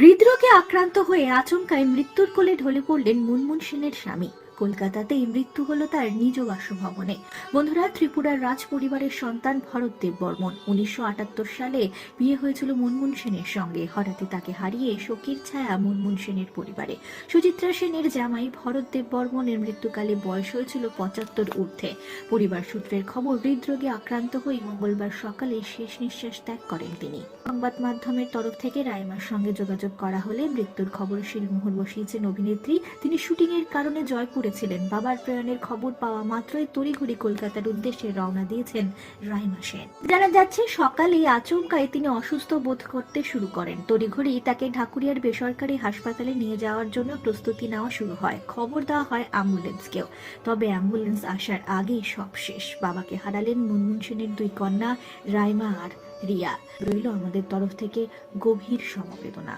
হৃদরোগে আক্রান্ত হয়ে আচমকায় মৃত্যুর কোলে ঢলে পড়লেন মুনমুন সেনের স্বামী। কলকাতাতেই মৃত্যু হলো তার নিজ বাসভবনে। বন্ধুরা, ত্রিপুরার রাজ পরিবারের সন্তান ভরতদেব বর্মন উনিশশো আটাত্তর সালে বিয়ে হয়েছিল মুনমুন সেনের সঙ্গে। হঠাৎই তাকে হারিয়ে শোকের ছায়া মুনমুন সেনের পরিবারে। সুচিত্রা সেনের জামাই ভরতদেব বর্মনের মৃত্যুকালে বয়স হয়েছিল পঁচাত্তর ঊর্ধ্বে। পরিবার সূত্রের খবর, হৃদরোগে আক্রান্ত হয়ে মঙ্গলবার সকালে শেষ নিঃশ্বাস ত্যাগ করেন তিনি। সংবাদ মাধ্যমের তরফ থেকে রাইমার সঙ্গে যোগাযোগ করা হলে মৃত্যুর খবর শিলমোহর বসিয়েছেন অভিনেত্রী। তিনি শুটিং এর কারণে জয়পুরে ছিলেন বাবার প্রয়াণের খবর পাওয়া মাত্রই তড়িঘড়ি কলকাতার উদ্দেশ্যে রওনা দিয়েছেন রাইমা সেন। জানা যাচ্ছে সকালে আচমকায় তিনি অসুস্থ বোধ করতে শুরু করেন। তড়িঘড়ি তাকে ঢাকুরিয়ার বেসরকারি হাসপাতালে নিয়ে যাওয়ার জন্য প্রস্তুতি নেওয়া শুরু হয়। খবর দেওয়া হয় অ্যাম্বুলেন্সকেও। তবে অ্যাম্বুলেন্স আসার আগেই সব শেষ। বাবাকে হারালেন মুনমুন সেনের দুই কন্যা, রাইমা আর রিয়া। রইল আমাদের তরফ থেকে গভীর সমবেদনা।